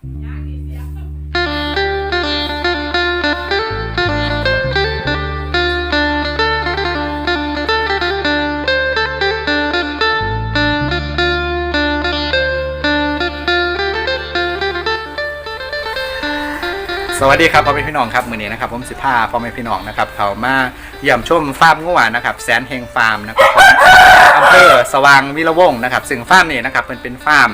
สวัสดีครับพ่อแม่พี่น้องครับมือนี้นะครับผมสิพาพ่อแม่พี่น้องนะครับเขามาเยี่ยมชมฟาร์มงัวนะครับแสนเฮงฟาร์มนะครับของอำเภอสว่างวิรวงศ์นะครับซึ่งฟาร์มนี้นะครับเป็นเป็นฟาร์ม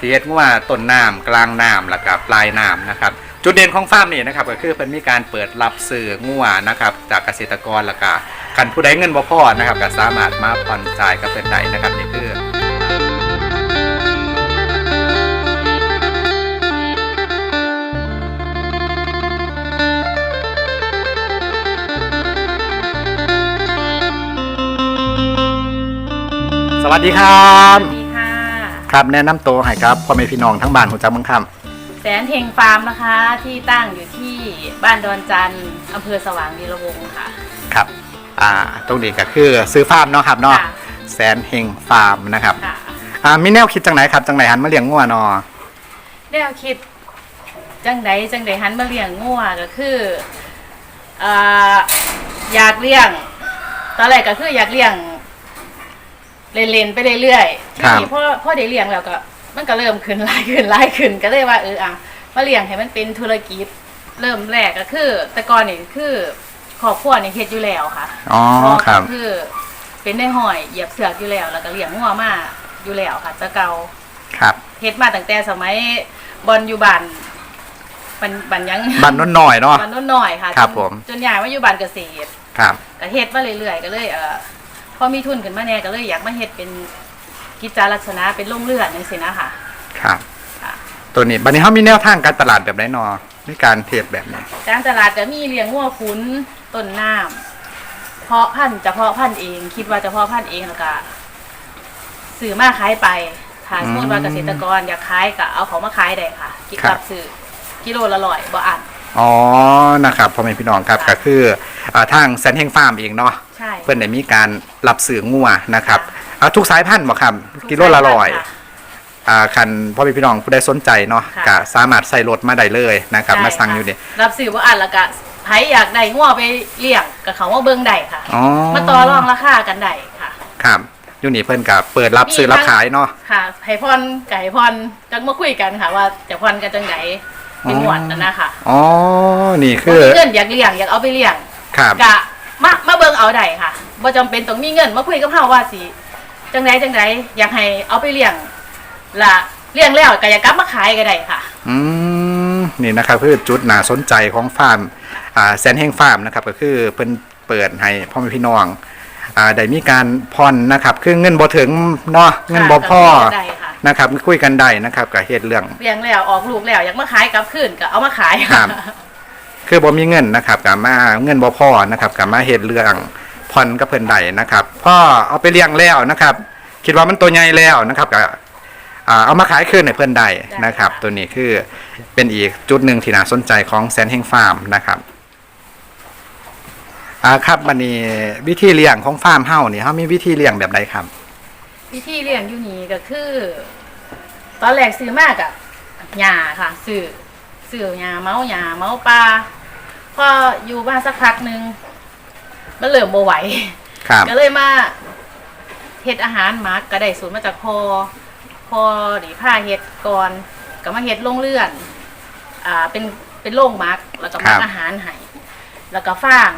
ที่เฮ็ดงัวต้นน้ำกลางน้ำแล้วก็ปลายน้ำนะครับ จุดเด่นของฟาร์มนี้นะครับก็คือเพิ่นมีการเปิดรับซื้องัวนะครับจากเกษตรกรแล้วก็คันผู้ใดเงินบ่พอนะครับก็สามารถมาผ่อนจ่ายกับเพิ่นได้นะครับนี่คือสวัสดีครับ ค่ะครับแนะนำตัวให้ครับพ่อแม่พี่น้องทั้งบ้านหัวจักมังคแสนเทงฟาร์มนะคะที่ตั้งอยู่ที่บ้านดอนจันทร์อำเภอสว่างวีระวงศ์ค่ะำครับอ่าตรงนี้ก็คือซื้อฟาร์มเนาะครับเนาะค่ะแสนเฮงฟาร์มนะครับค่ะอ่ามีแนวคิดจังไหนครับจังไหนหันมาเลี้ยงงัวเนาะแนวคิดจังไดจังไดหันมาเลี้ยงงัวก็คือเอ่ออยากเลี้ยง ตอนแรกก็คืออยากเลี้ยง เล่นๆไปเรื่อยๆทีนี้พอพอได้เลี้ยงแล้วก็ มันก็เริ่มขึ้นหลายขึ้นหลายขึ้นก็เลยว่าเอออะมาเลี้ยงให้มันเป็นธุรกิจ เริ่มแรกก็คือ แต่ก่อนนี่คือครอบครัวนี่เฮ็ดอยู่แล้วค่ะอ๋อพ่อครับ ก็คือ เป็นได้หอยเหยียบเสือกอยู่แล้ว แล้วก็เลี้ยงงัวมาอยู่แล้วค่ะแตะเกาครับเฮ็ดมาตั้งแต่สมัยบอลอยู่บ้านบันบันยังบ้านน้นหน่อยเนาะบ้านโน้นหน่อยค่ะครับจนผม จนย้ายมาอยู่บ้านเกษตรครับ ก็เฮ็ดมาเรื่อยๆก็เลยเออ พอมีทุนขึ้นมาแน่ก็เลยอยากมาเฮ็ดเป็นกิจลักษณะเป็นโรงเรือนจังซี่นะคะครับ ค่ะตัวนี้บัดนี้เขามีแนวทางการตลาดแบบไหนเนาะในการเทรดแบบนี้ การตลาดก็มีเลี้ยงงัวขุนต้นน้ำเพาะพันธุ์จะเพาะพันธุ์เอง คิดว่าจะเพาะพันธุ์เองแล้วก็ซื้อมาขายไปถ้าสมมติว่าเกษตรกรอยากขายก็เอาของมาขายได้ค่ะ กินรับซื้อกิโลละร้อยบ่อัน อ๋อนะครับพ่อแม่พี่น้องครับก็คืออ่าทางแสนเฮงฟาร์มเองเนาะใช่เพิ่นได้มีการรับซื้องัวนะครับเอาทุกสายพันธุ์บ่ครับกิโลละร้อย ค่ะ อ่าคันพ่อแม่พี่น้องผู้ใดสนใจเนาะค่ะ ก็สามารถใส่รถมาได้เลยนะครับใช่มาสั่งค่ะอยู่นี่รับซื้อบ่อันแล้วก็ไผอยากได้งัวไปเลี้ยงก็เขาว่าเบิ่งได้ค่ะ อ๋อ มาต่อรองราคากันได้ค่ะ ครับอยู่นี่เพิ่นก็เปิดรับซื้อรับขายเนาะ ค่ะให้พรไก่พรจังมาคุยกันค่ะ ว่าจะพรกันจังไหน เป็นหมวดนะนะคะอ๋อ นี่คือมีเงินอยากเลี้ยงอยากเอาไปเลี้ยงครับ กะมามาเบิ่งเอาได้ค่ะบ่จำเป็นต้องมีเงินมาคุยกับเฮาว่าสิจังไดจังไดอยากให้เอาไปเลี้ยงละเลี้ยงแล้วก็อยากกลับมาขายก็ได้ค่ะ อืม นี่นะครับคือจุดน่าสนใจของฟาร์ม อ่าแสนเฮงฟาร์มนะครับ ก็คือเพิ่นเปิดให้พ่อแม่พี่น้อง อ่า ได้มีการผ่อนนะครับ คือเงินบ่ถึงเนาะ เงินบ่พอก็ได้ค่ะ นะครับคุยกันได้นะครับกับเหตุเรื่องเลี้ยงแล้วออกลูกแล้วอยากมาขายกลับคืนก็เอามาขายครับคือบ่มีเงินนะครับกับมาเงินบ่พอนะครับกับมาเหตุเรื่องผ่อนกับเพิ่นใดนะครับพ่อเอาไปเลี้ยงแล้วนะครับ คิดว่ามันตัวใหญ่แล้วนะครับกับอ่าเอามาขายคืนในเพิ่นใดนะครับ ตัวนี้คือเป็นอีกจุดหนึ่งที่น่าสนใจของแสนเฮงฟาร์มนะครับอ่าครับบันนี้วิธีเลี้ยงของฟาร์มเฮานี่เฮามีวิธีเลี้ยงแบบใดครับ วิธีเลี้ยงอยู่นี่ก็คือ ตอนแรกซื้อมากอะหญ้าค่ะซื้อซื้อหญ้าเมาหญ้าเมาปลาพออยู่บ้านสักพักหนึ่งมันเริ่มบ่ไหวครับก็เลยมาเฮ็ดอาหารหมักก็ได้สูตรมาจากพอพอดีผ้าเฮ็ดก่อนก็มาเฮ็ดโรงเรือน อ่าเป็นเป็นโรงหมักแล้วก็หมัคกรับอาหารให้แล้วก็ฟาง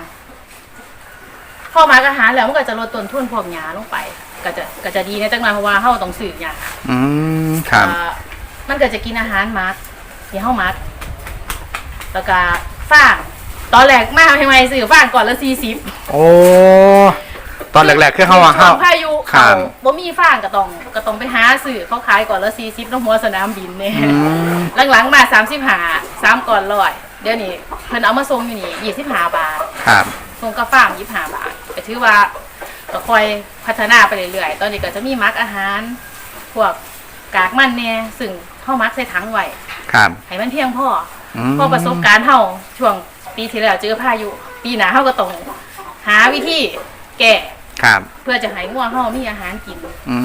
พอหมักอาหารแล้วมันก็จะลดต้นทุนพวกหญ้าลงไป ก็จะก็จะดีในจังหวะเพราะว่าเฮาต้องซื้อหญ้าอืมครับ อ่ามันก็จะกินอาหารหมักที่เฮาหมักแล้วก็ฟางตอนแรกมาใหม่ๆซื้อฟางก่อนละ40โอ้ตอนแรกๆคือเฮาว่าช่เฮาวงพายุครัเขาบ บ่มีฟางก็ต้องก็ต้องไปหาซื้อเขาขายก่อนละ40น้ำหัวสนามบินเนี่ย อืมหลังๆมา35 3ก่อนร้อยเดี๋ยวนี้เพิ่นเอามาส่งอยู่นี่25บาทครับ ส่งกาฟาร์ม25บาทก็ถือว่า ก็ค่อยพัฒนาไปเรื่อยๆ ตอนนี้ก็จะมีมักอาหาร พวกกากมันเนี่ยซึ่งเฮามักใส่ถังไว้ครับ ให้มันเพียงพออือมพอประสบการณ์เฮาช่วงปีที่แล้วเจอพายุ ปีหน้าเฮาก็ต้องหาวิธีแก้ครับ เพื่อจะให้งัวเฮามีอาหารกิน อื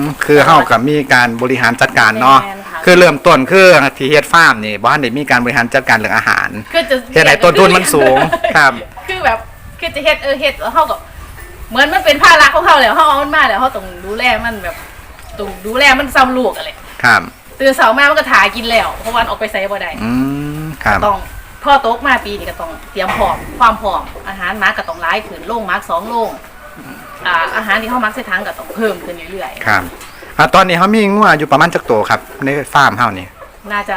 มคือเฮากับมีการบริหารจัดการเนาะแม่ค่ะ คือเริ่มต้นคือที่เฮ็ดฟาร์มนี่บ่ทันได้มีการบริหารจัดการเรื่องอาหาร คือจะเฮ็ดไหนต้นทุนมันสูงครับ คือแบบคือจะเฮ็ดเออเฮ็ดแล้วเฮาก็ เหมือนมันเป็นภาระของเฮาแล้วเฮาเอามันมาแล้วเฮาต้องดูแลมันแบบต้องดูแลมันซ้ำลูกอะไรครับตื่นเช้ามามันก็ถ่ายกินแล้วเพราะวันออกไปไสบ่ได้อืมครับ ต้องพ่อโต๊กมาปีนี้ก็ต้องเตรียมพร้อมความพร้อมอาหารมาก็ต้องหลายขึ้นโรงมาร์กสองโรงอ่าอาหารที่เฮามักใส่ถังก็ต้องเพิ่มขึ้นเรื่อยๆครับอ่าตอนนี้เขามีงัวอยู่ประมาณจักโตวครับ ในฟาร์มเฮานี่น่าจะ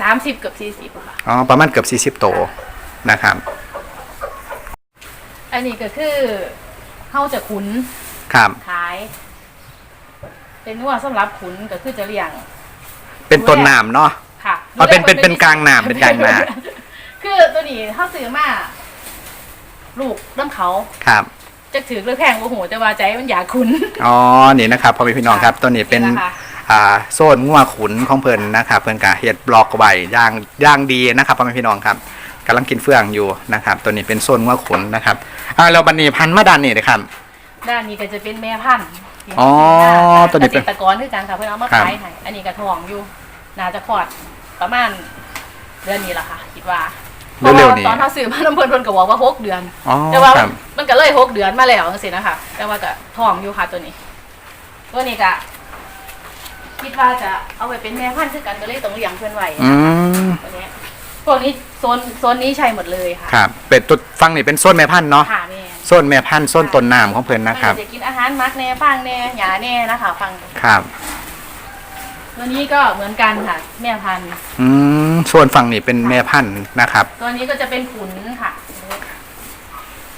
สามสิบเกือบสี่สิบอะค่ะ อ๋อประมาณเกือบ40โตวนะครับ อันนี้ก็คือ เข้าจะขุนครับ ขาย เป็นนวดสำหรับขุนก็คือจะเลี้ยง เป็นต้นน้ำเนาะค่ะอ๋อเป็นเป็นเป็นกลางน้ำเป็นกลางน้คือตัวนี้เข้าซื้อมาลูกน้ำเขาครับ จะถือเลือแพงโอ้โหแต่ว่าใจมันอยากขุน อ๋อ นี่นะครับพ่อแม่พี่น้องครับ ตัวนี้เป็นนี่แหละค่ะอ่า โซนงัวขุนของเพิ่นนะครับ เพิ่นกะเฮ็ดบล็อกไว้ย่างย่างดีนะครับพ่อแม่พี่น้องครับ กำลังกินเฟืองอยู่นะครับ ตัวนี้เป็นโซนงัวขุนนะครับอ่าแล้วบัดนี้พันธุ์มาด้านนี้เลยครับ ด้านนี้ก็จะเป็นแม่พันธุ์ที่อ๋อเตัวนี้เป็น เกษตรกรคือกันค่ะเพื่อนเอามาครับขายให้อันนี้กระทองอยู่น่าจะคลอดประมาณเดือนนี้ละค่ะ คิดว่าเร็วๆนี้ตอนเขาซื้อมาน้ำเพิ่นเพิ่นก็บอกว่าหกเดือน อ๋อแต่ว่าครับมันก็เลยหกเดือนมาแล้วจังซี่นะคะ แต่ว่าก็ท้องอยู่ค่ะตัวนี้ ตัวนี้ก็คิดว่าจะเอาไปเป็นแม่พันธุ์คือกันก็เลยต้องเลี้ยงเพื่อนไว้อืมตัวนี้ พวกนี้โซนโซนนี้ใช่หมดเลยค่ะครับเป็นตัวฟังนี่เป็นโซนแม่พันธุ์เนาะค่ะแม่โซนแม่พันธุ์โซนต้นน้ำของเพิ่นนะครับมันก็จะกินอาหารมักแน่ฟางแน่หยาแน่นะคะฟังครับ ตัวนี้ก็เหมือนกันค่ะ แม่พันธุ์อืมโซนฝั่งนี่เป็นแม่พันธุ์นะครับ ตัวนี้ก็จะเป็นขุนค่ะ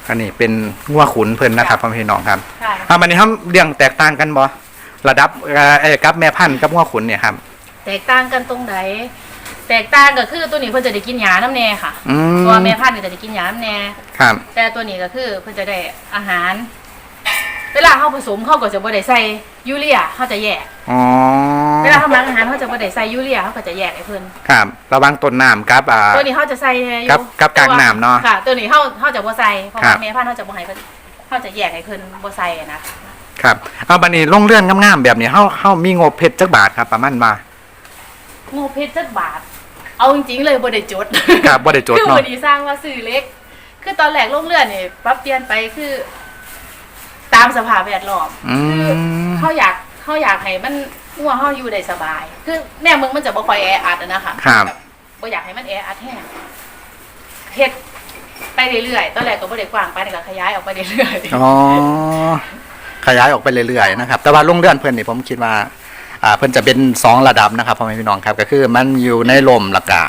อันนี้เป็นงัวขุนเพิ่นนะครับพ่อแม่พี่น้องครับใช่อ่ามันนี้เขาเรื่องแตกต่างกันบ่ระดับเอ่อเอ่อกับแม่พันธุ์กับงัวขุนเนี่ยครับ แตกต่างกันตรงไหน แตกต่างก็คือตัวนี้เพิ่นจะได้กินหยาน้ำแน่ค่ะ อืมตัวแม่พันธุ์เนี่ยจะได้กินหยาน้ำแน่ ครับ แต่ตัวนี้ก็คือเพิ่นจะได้อาหาร เวลาเขาผสมเขาก็จะบ่ได้ใส่ยูเรียเขาจะแยก อ๋อ เวลาเขาหมักอาหารเขาจะบ่ได้ใส่ยูเรียเขาก็จะแยกให้เพิ่น ครับ ระวังต้นน้ำครับอ่า ตัวนี้เขาจะใส่อครัยู่บกับกลางน้ำเนาะค่ะ ตัวนี้เขาเขาจะบ่ใส่เพราะครัว่าบ แม่พันธุ์เขาจะบ่ให้เพิ่นเขาจะแยกให้เพิ่นบ่ใส่อะนะครับ เอาบัดนี้ลงเรือนงามๆแบบนี้เฮาเฮามีงบเพชรจักบาทครับ ประมาณมา งูเพชรจักบาท เอาจริงๆเลยบ่ได้จดครับบ่ได้จดคือเนาะบ่ได้สร้างว่าซื้อเล็ก คือตอนแรกลงเรือนนี่ปรับเปลี่ยนไปคือ ตามสภาพแวดล้อมอืคือมเขาอยากเขาอยากให้มันงัวเขาอยู่ได้สบาย คือแน่เมืองมันจะบ่ค่อยแออัดอะนะคะครับแบบบ่อยากให้มันแออัดแห้งเฮ็ดไปเรื่อยๆตอนแรกก็บ่ได้กว้างไปแต่ก็ขยายออกไปเรื่อยอ๋อขยายออกไปเรื่อยๆนะครับ แต่ว่าลงเรือนเพิ่นนี่ผมคิดว่า อ่าเพิ่นจะเป็นสองระดับนะครับพ่อแม่พี่น้องครับก็คือมันอยู่ในลมและกา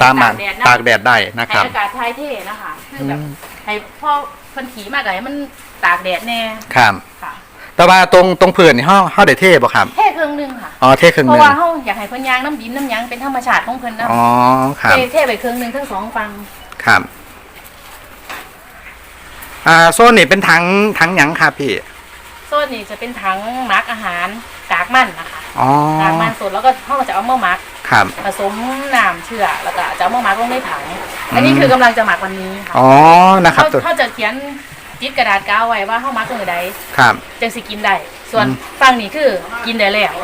สามารถตากแดดได้นะๆครับให้อากาศถ่ายเทนะคะคือแบบอืม ให้พ่อเพิ่นขี่มากก็ให้มันตากแดดแน่ครับค่ะแต่ว่าตรงตรงพื้นนี่เฮาเฮาได้เทบ่ครับแค่เครื่องหนึงค่ะ อ๋อเทครึ่งเพหนึราะงว่าเฮาอยากให้เพิ่นยางน้ำดินน้ำหยังเป็นธรรมชาติของเพิ่นนะอ๋อครับ เทเทไปเครื่องหนึงทั้งสองฟังครับอ่าโซนนี่เป็นถังถังหยังครับพี่ โซนนี้จะเป็นถังหมักอาหารกากมันนะคะ อ๋อกากมันสดแล้วก็เขาก็จะเอามาหมักครับ ผสมน้ำเชื่อแล้วก็จะเอามาหมักลงในถัง อันนี้คือกำลังจะหมักวันนี้ค่ะอ๋อ นะครับเขาตัวเขาจะเขียนจิตกระดาษกาวไว้ว่าเขาหมักมือใดครับ จังสิกินได้ ส่วนอืมฝั่งนี้คือกินได้แล้ว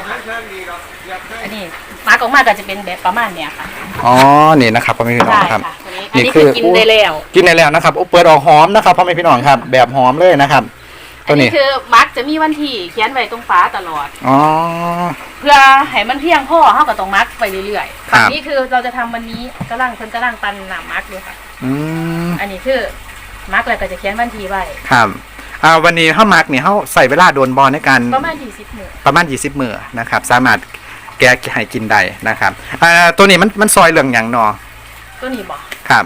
อันนี้หมักออกมาก็จะเป็นแบบประมาณเนี้ยค่ะอ๋อ นี่นะครับพ่อแม่พี่น้องใช่ครับ ค่ะตัวนี้อันนี่นี้คืคืออกินได้แล้ว กินได้แล้วนะครับโอ้เปิดออกหอมนะครับพ่อแม่พี่น้องครับ แบบหอมเลยนะครับ อัตัวนนี้นี้คือหมักจะมีวันที่เขียนไว้ตรงฝาตลอด อ๋อ เพื่อให้มันเพียงพอเขาก็ต้องหมักไปเรื่อยๆครับฝั่งนี้คือเราจะทำวันนี้กำลังเพิ่นกำลังปันน้ำหมักด้วยค่ะ อืมอันนี้คือหมักแล้วก็จะเขียนวันที่ไว้ครับอ่าวันนี้เฮามักนี่เฮาใส่เวลาโดนบอลในการ ประมาณยี่สิบหมื่นประมาณ 20มื้อนะครับ สามารถแกะให้กินได้นะครับอ่าตัวนี้มันมันซอยเรื่องหยังเนาะตัวนี้บอกครับ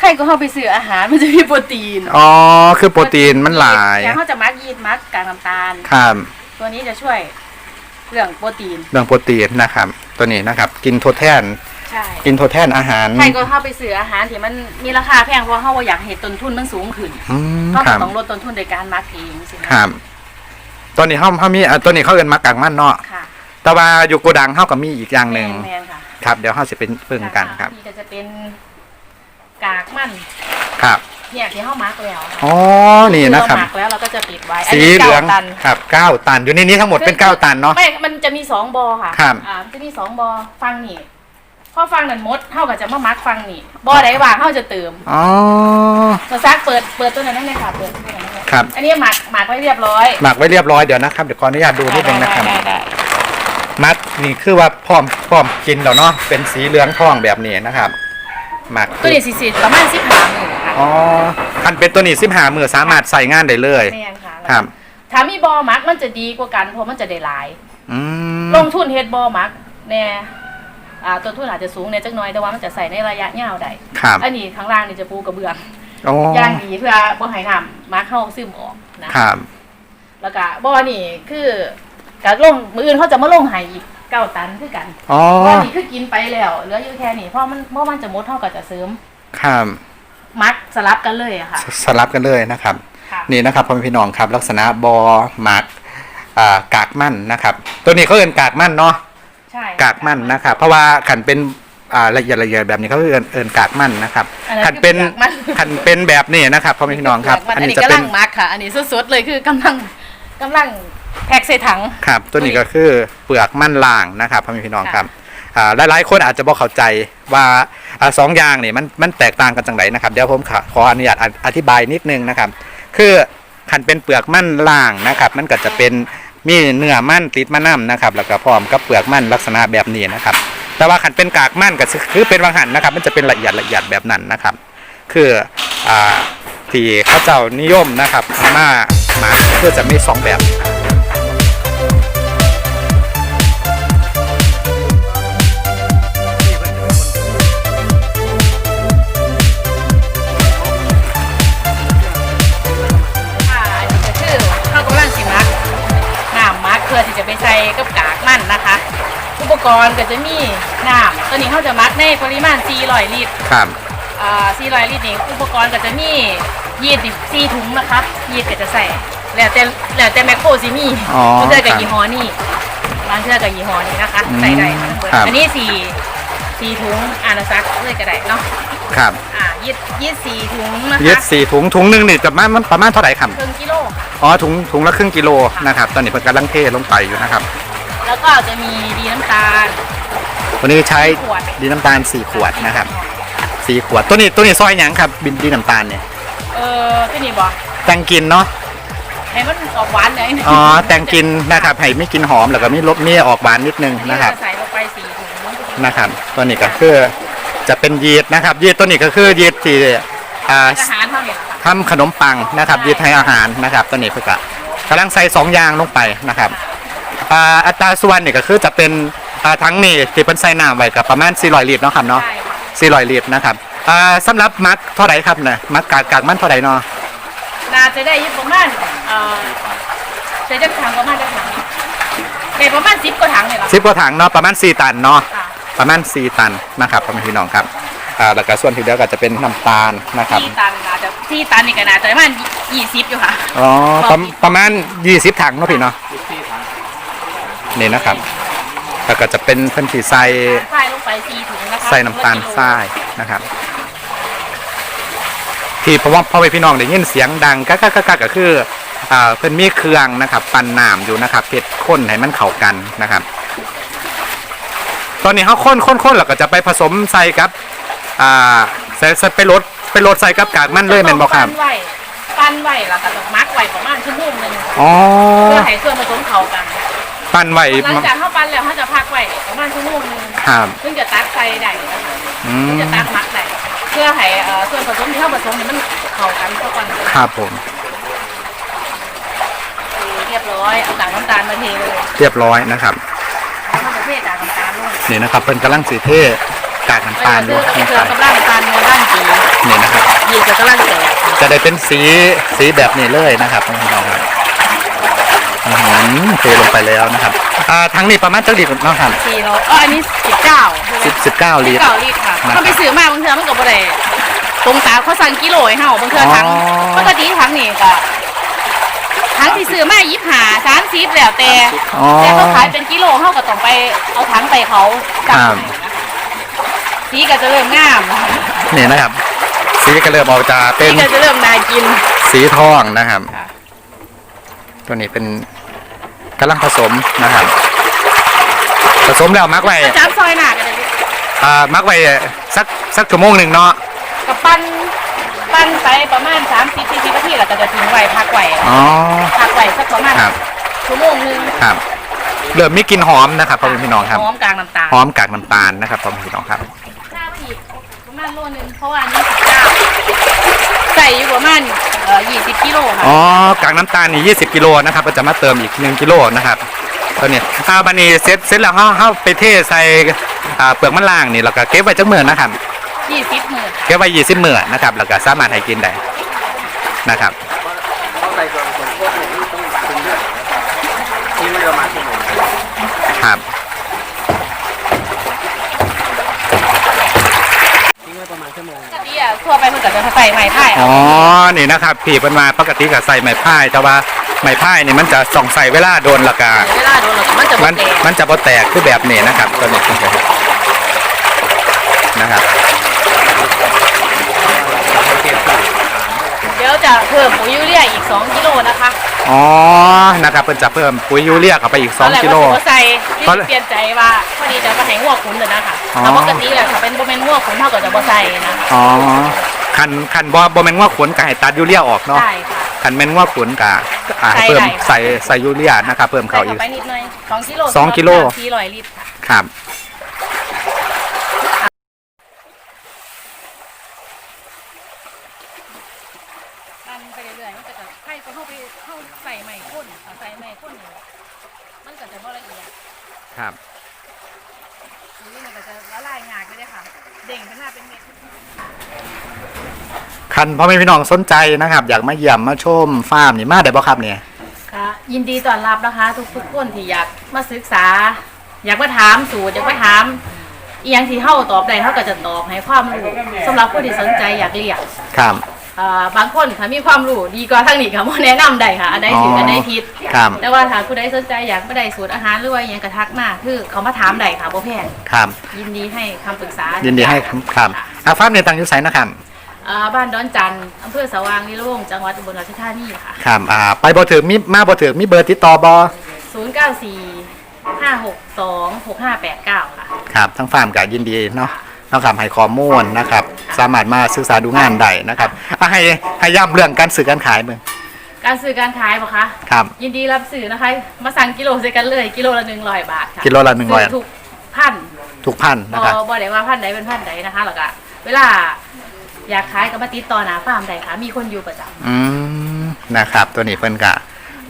ใครก็เข้าไปซื้ออาหารมันจะมีโปรตีนอ๋อ คือโปรตีนมันหลายอย่างเขาจะมักยีดมักกากน้ำตาล ครับ ตัวนี้จะช่วยเรื่องโปรตีน เรื่องโปรตีนนะครับ ตัวนี้นะครับ กินทดแทน ใช่กินทดแทนอาหารใครก็เข้าไปซื้ออาหารที่มันมีราคาแพงเพราะเขาว่าอยากเห็นต้นทุนมันสูงขึ้นอืมเขาคก็รับต้องลดต้นทุนโดยการมักเองสินะครับ ตัวนี้เขาเขามีอะตัวนี้เขาเอินมากากมันเนาะ ค่ะแต่ว่าอยู่โกดังเขาก็มีอีกอย่างหนึ่งแมนๆค่ะ ครับ เดี๋ยวเขาจะเป็นเพิ่งกันครับ นี่ก็จะเป็น กากมันครับ เนี่ยที่เข้ามาร์กแล้วอ๋อ นี่นะครับ เามาร์กแล้วเราก็จะปิดไว้นสีนี้เหลืองก้าตันครับเก้าตัน อยู่ในนี้ทั้งหมดเป็นเก้าตันเนาะ ไม่ มันจะมีสองบอค่ะครับ อ่ามันจะมีสองบอฟังนี่พอฟังนั่นมดเท่ากับจะมามาร์กฟังนี่บอไหนว่างเท่าจะเติมอ๋อ เราซักเปิดเปิดตัวนั้นได้เลยค่ะเปิดตัวนั้นได้เลยครับ อันนี้หมักหมักไว้เรียบร้อยหมักไว้เรียบร้อยเดี๋ยวนะครับ เดี๋ยวขออนุญาตดูนิดนึงนะครับ ได้ได้มัดนี่คือว่าพร้อมพร้อมกินแล้วเนาะ เป็นสีเหลืองทองแบบนี้นะครับ หมักตัวนี้สีๆประมาณสิบหาหมื่นค่ะอ๋อคันเป็นตัวนี้สิบหามือสามารถใส่งานได้เลยแม่นค่ะครับถ้ามีบอมักมันจะดีกว่ากันเพราะมันจะได้หลายอืมลงทุนเฮ็ดบอมักแน่อ่าต้นทุนอาจจะสูงในจักหน้อยแต่ว่ามันจะใส่ในระยะยาวได้ครับอันนี้ข้างล่างนี่จะปูกระเบื้องโอ้ย่างดีเพื่อบ่ให้น้ำมักเข้าซึมออกนะครับแล้วก็บ่อนี่คือกะลงมืออื่นเขาจะมาลงให้อีก เก้าตันคือกันอ๋อบ่อนี่คือกินไปแล้วเหลืออยู่แค่นี้เพราะมันเพราะมันจะหมดเท่ากับจะเสริมครับมักสลับกันเลยอะค่ะสลับกันเลยนะครับค่ะนี่นะครับพ่อแม่พี่น้องครับลักษณะบอหมักอ่ากากมั่นนะครับ ตัวนี้เขาเอินกากมั่นเนาะใช่กากมั่นนะครับ เพราะว่าขันเป็นอ่าละเอียดละเอียดแบบนี้เขาเอินเอินกากมั่นนะครับอันนั้นขันเป็นคือกากมั่นขันเป็นแบบนี้นะครับพ่อแม่พี่น้องครับมันอัอันนนี้นี้จะกำเป็ลันงมักค่ะ อันนี้สดๆเลยคือกำลังกำลัง แพ็คใส่ถัง ครับตัวนี้ก็คือเปลือกมั่นล่างนะครับพ่อแม่พี่น้องครับอ่าหลายๆคนอาจจะบอกเข้าใจว่าอ่าสองอย่างนี่มันมันแตกต่างกันจังไหนนะครับเดี๋ยวผมขอขออนุญาตออธิบายนิดนึงนะครับ คือขันเป็นเปลือกมั่นล่างนะครับ มันก็จะเป็นมีเนื้อมั่นติดมะน้ำนะครับ แล้วก็พร้อมกับเปลือกมั่นลักษณะแบบนี้นะครับ แต่ว่าขันเป็นกากมั่นก็คือเป็นวังหันนะครับ มันจะเป็นละเอียดละเอียดแบบนั้นนะครับ คืออ่าที่เขาเจ้านิยมนะครับมามาเพื่อจะมีสองแบบ กับกากมันนะคะ อุปกรณ์ก็จะมีน้ำตัวนี้เขาจะมักในปริมาณ 400 ลิตรครับอ่า400 ลิตรนี่อุปกรณ์ก็จะมียีดสี่ถุงนะคะยีดก็จะใส่แล้วแต่แล้วแต่แมคโครซิมีอ๋อบางเทื่อกับครับยี่ห้อนี้บางเทื่อกับยี่ห้อนี้นะคะอืมใส่ได้ทั้งหมดครับอันนี้สี่สี่ถุงอ่านะซักเลยก็ได้เนาะ ครับอ่ายีดยีดสี่ถุงนะคะยึดสี่ถุงถุงหนึ่งนี่จะมามันประมาณเท่าไหร่ครับครึ่งกิโลอ๋อถุงถุงละครึ่งกิโลนะครับตอนนี้เพิ่นกำลังเทลงไปอยู่นะครับ แล้วก็จะมีดีน้ำตาลวันนี้ใช้ขวดดีน้ำตาล4ขวดนะครับ4ขวดตัวนี้ตัวนี้ซอยหยังครับบินดีน้ำตาลเนี่ยเออที่นี่บอกแต่งกินเนาะให้มันออกหวานหน่อยอ๋อแต่งกินนะครับให้ไม่กินหอมแล้วก็มีรสมีออกหวานนิดนึงนี่นะครับเราใส่ลงไปสี่ถุงนะครับตัวนี้ก็คือ จะเป็นยีสต์นะครับ ยีสต์ตัวนี้ก็คือยีสต์ที่อ่าอาหารเท่านี้ค่ะทำขนมปังนะครับยีสต์ให้อาหารนะครับ ตัวนี้เพื่อกะกำลังใส่สองอย่างลงไปนะครับอ่าอัตราส่วนนี่ก็คือจะเป็นอ่าทั้งนี้ที่เป็นใส่น้ำไว้กับประมาณ400ลิตรเนาะครับเนาะ ใช่ค่ะ400ลิตรนะครับอ่าสำหรับมัดเท่าไหร่ครับเนี่ยมัดกากกากมันเท่าไหร่เนาะน่าจะได้อยี่ประมาณเอ่อใช้จักถังประมาณจักถังเด็ประมาณสิบกว่าถังเนี่ยหรอสิบกว่าถังเนาะประมาณ4ตันเนาะค่ะ ประมาณ4ตันนะครับพ่อแม่พี่น้องครับอ่าแล้วก็ส่วนที่เหลือก็จะเป็นน้ำตาลนะครับที่ตันอาจจะที่ตันนี่ก็น่าจะประมาณยี่สิบอยู่ค่ะอ๋อประประมาณ 20 ถังเนาะพี่เนาะนี่นะครับแล้วก็จะเป็นเพิ่นที่ใส่ใส่ลงไปสี่ถุงนะคะใส่น้ำตาลทรายนะครับ ที่เพราะว่าพ่อแม่พี่น้องได้ยินเสียงดังกักกักกักกักก็คืออ่าเพิ่นมีเครื่องนะครับ ปั่นน้ำอยู่นะครับเพ็ดข้นให้มันเข้ากันนะครับ ตอนนี้เขาข้นข้นข้นแล้วก็จะไปผสมใส่กับอ่าใส่ใส่ไปรดไปรดใส่กับกากมันเลยแม่นบ่ครับ ปั้นไว้ปั้นไว้แล้วก็ต้องมัดไว้ประมาณชั่วโมงหนึงอ๋อ เพื่อให้ส่วนผสมเข้ากันปั่นไว้หลังจากเข้าปั้นแล้วเขาจะพักไว้ประมาณชั่วโมงหนึงครับซึ่งจะตักใส่ได้นะคะอืซึ่งมจะตักมักได้เพื่อให้เอ่อส่วนผสมที่เข้าผสมเนี่ยมันเข้ากันเข้ากันครับผม เรียบร้อยเอากากน้ำตาลมาเทเลย เรียบร้อยนะครับแล้วมันจะ เทกากน้ำตาลลงนี่นะครับเป็นกำลังสีเทกากน้ำตาลเอด้อวยเคนะรื่คอรับงกำลังตาลเนื้อด้านสีนี่นะครับ ยีจะกำลังแตกจะได้เป็นสีสีแบบนี้เลยนะครับน้องๆครับอื้อหือเทลงไปแล้วนะครับอ่าทั้งนี้ประมาณจักลิตรเนาะครับสี่ร้อยอ๋ออันนี้สิบเก้าสิบสิบเก้าลิตร เก้าลิตรค่ะนะครับเขาไปซื้อมาบางเทื่อมันก็บ่ได้ตรงตามเขาสั่งกิโลให้เฮาบางเทื่อทั้งอ๋อ ปกติทั้งนี่ก็ ทั้งที่ซื้อมายี่ห้าสามสิบแล้วแต่อ๋อ แต่เขาขายเป็นกิโลเฮาก็ต้องไปเอาทั้งไปเขาจับครับให้นะคะสีก็จะเริ่มงามนะคะนี่นะครับ สีสีก็เริ่มออกจะเป็นนี่ก็จะเริ่มน่ากิน สีทองนะครับ ค่ะ ตัวนี้เป็นกำลังผสมนะครับ ผสมแล้วมักไว้จับซอยหนากันเลยอ่ามักไว้สักสักชั่วโมงหนึ่งเนาะ กับปั้น ปั้นไปประมาณ30 40นาทีแล้วก็จะทิ้งไว้พักไว้อ๋อ พักไว้สักประมาณครับ ชั่วโมงหนึงครับ เริ่มมีกลิ่นหอมนะครับพ่อแม่พี่น้องครับ หอมกลางน้ำตาลหอมกากน้ำตาลนะครับพ่อแม่พี่น้องครับ หน้าไปอีกประมาณโลนึงเพราะว่าอันนี้19ใส่อยู่ประมาณเอ่อ20กิโลค่ะอ๋อกากน้ำตาลนี่20 กิโลนะครับก็จะมาเติมอีก 1 กิโลนะครับตัวนี้ถ้าบันนี้เสร็จเสร็จแล้วเฮาเฮาไปเทใส่อ่าเปลือกมะล่างนี่แล้วก็เก็บไว้จักมื้อนะครับ 20หมื่นเก็บไว้20มื้อนะครับ แล้วก็สามารถให้กินได้นะครับเขาใส่ส่วนผสมพวกนี้ต้องปรุงด้วยนะครับนี่มันประมาณชั่วโมงครับทิ้งไว้ประมาณชั่วโมงปกติอะทั่วไปมันก็จะใส่ไม้ไผ่อ๋อ นี่นะครับพี่เพิ่นมาปกติก็ใส่ไม้พายแต่ว่าไม้พายนี่มันจะส่องใส่เวลาโดนและกาเวลาโดนแล้วก็มันจะมับ่นแตกมันจะบ่แตกคือแบบนี้นะครับตัวนี้นะครับ เดี๋ยวจะเพิ่มปุ๋ยยูเรียอีก 2 กิโลนะคะอ๋อ นะครับเพิ่นจะเพิ่มปุ๋ยยูเรียเข้าไปอีกตอนแร2กิโลว่าสิบ่ใส่ที่ตอนแรกเปลี่ยนใจว่าพอดีจะมาแหงหัวขุนเลยนะคะอ๋อแต่ปกติแหละถ้าเป็นบ่แม่นหัวขุนเท่ากับจะบ่ใส่นะอ๋อคันคันบ่บ่แม่นว่าขนก็ให้ตัดยูเรียออกเนาะใช่ค่ะคันแม่นว่าขนก็อ่าใส่เพิ่มได้ใส่ใส่ยูเรียนะครับเพิ่มใส่เข้าอีเข้ากไปนิดหน่อย2กิโลสองกิโล400ลิตรค่ะครับ ปั่นไปเรื่อยๆมันก็จะให้ก็เข้าไปเข้าใส่ใหม่ข้นค่ะใส่ใหม่ข้นนี่มันก็จะบ่ละเอียด ครับ หรือมันก็จะละลายงากเลยเด้อค่ะ เด้งขึ้นมาเป็นเม็ด คันพ่อแม่พี่น้องสนใจนะครับ อยากมาเยี่ยมมาชมฟาร์มนี่มาได้บ่ครับเนี่ย ค่ะยินดีต้อนรับนะคะ ทุกๆคนที่อยากมาศึกษา อยากมาถามสูตรอยากมาถามอีหยังที่เฮาตอบได้เฮาก็จะตอบให้ความรู้สำหรับผู้ที่สนใจอยากเรียนครับ อ่าบางคนถ้ามีความรู้ดีกว่าทางนี้ก็บ่แนะนำได้ค่ะอันใดถืออันใดผิด ครับ แต่ว่าถ้าผู้ใดสนใจอยากมาได้สูตรอาหารหรือว่าอหยังกระทักมาคือเขามาถามได้ค่ะบ่แพงครับ ยินดีให้คำปรึกษายิยินดีให้ครับครับอาฟาร์มในตังอยุไสนะครับ อ่าบ้านดอนจันทร์อำเภอสว่างวิโรจน์จังหวัดอุบลราชธานีค่ะ ครับอ่าไปบ่ถึงมีมาบ่ถึงมีเบอร์ติดต่อบ่094 562 6589 ค่ะ ครับทั้งฟาร์มก็ยินดีเนาะนะครับให้ข้อมูลนะครับ สามารถมาศึกษาดูงานได้นะครับอะให้ให้ย้ำเรื่องการซื้อการขายมึงการซื้อการขายปะคะ ครับ ยินดีรับซื้อนะคะ มาสั่งกิโลใส่กันเลยกิโลละ100บาทค่ะกิโลละ100ซื้ทุกพันทุกพันบนะครับบ่ได้ว่าพันใดเป็นพันใดนะคะแล้วก็เวลา อยากขายก็มาติดต่อหนาฟาร์มใดค่ะ มีคนอยู่ประจำอืมนะครับ ตัวนี้เพิ่นก็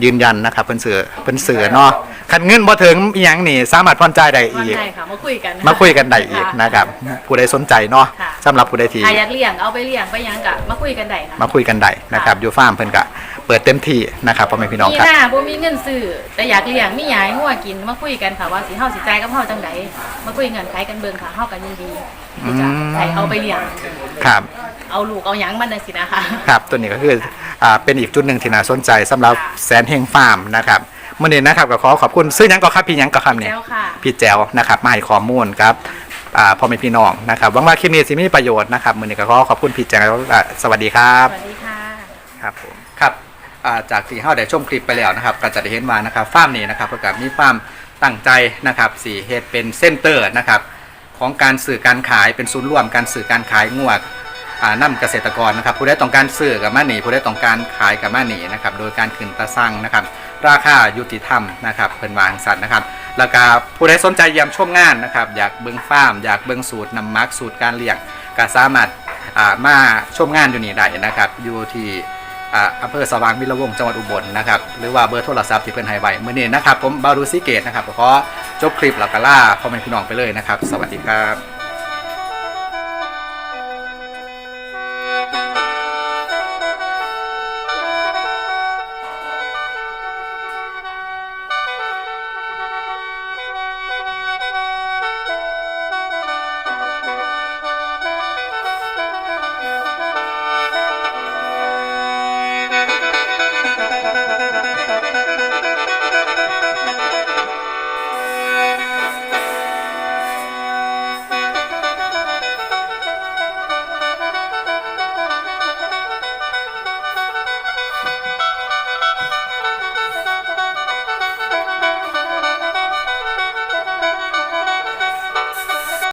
ยืนยันนะครับ เพิ่นซื้อเพิ่นซื้อเนาะคันเงินบ่ถึงอีหยังนี่ สามารถผ่อนจ่ายได้วันอีกใดค่ะ มาคุยกัน มาคุยกันได้อีกค่ะนะครับ ผู้ใดสนใจเนาะค่ะ สำหรับผู้ใดที่ใครอยากเลี้ยงเอาไปเลี้ยงไปหยังกะมาคุยกันได้ค่ะมาคุยกันได้นะครับอยู่ฟาร์มเพิ่นก็เปิดเต็มที่นะครับพ่อแม่พี่น้องมีครับ หน้าบ่มีเงินซื้อแต่อยากเลี้ยงมีหยายงัวกินมาคุยกันค่ะว่าสิเฮาสิจ่ายกับเฮาจังไดมาคุยเงินไขกันเบิ่งค่ะเฮากันยินดี ที่จะอืมให้เอาไปเลี้ยงครับ เอาลูกเอาหยังมันจังซี่นะคะ ครับตัวนี้ก็คืออ่าเป็นอีกจุดหนึ่งที่น่าสนใจสำหรับแสนเฮงฟาร์มนะครับมื่อนี้นะครับก็ขอขอบคุณซื้อหยังก็ครับพี่หยังก็ครับเนี่ย แล้วค่ะ พี่แจวนะครับมาให้ข้อมูลครับอ่าพ่อแม่พี่น้องนะครับหวังว่าคลิปนี้สิมีประโยชน์นะครับมื่อนี้ก็ขอขอบคุณพี่แจวอ่าสวัสดีครับ สวัสดีค่ะ ครับผมครับอ่าจากที่เฮาได้ชมคลิปไปแล้วนะครับก็จะได้เห็นว่านะครับฟาร์มนี้นะครับเพื่อกับมีฟาร์มตั้งใจนะครับสีเฮดเป็นเส้นเตอร์นะครับ ของการสื่อการขายเป็นศูนย์รวมการสื่อการขายงวดอ่านำเกษตรกรนะครับผู้ใดต้องการซื้อกับมาหนีผู้ใดต้องการขายกับมาหนีนะครับโดยการขึ้นตาสั่งนะครับ ราคายุติธรรมนะครับเพิ่นวางสัตว์นะครับแล้วก็ผู้ใดสนใจเยี่ยมชมงานนะครับอยากเบิ่งฟาร์มอยากเบิ่งสูตรนำมักสูตรการเลี้ยงก็สามารถอ่ามาชมงานอยู่นี่ได้นะครับอยู่ที่ อำเภอสว่างวิรวงศ์จังหวัดอุบลนะครับหรือว่าเบอร์โทรศัพท์ที่เพิ่นไฮไว้มื้อนี้นะครับผมบารูซิเกตนะครับขอจบคลิปแล้วก็ล่าพ่อแม่พี่น้องไปเลยนะครับ สวัสดีครับ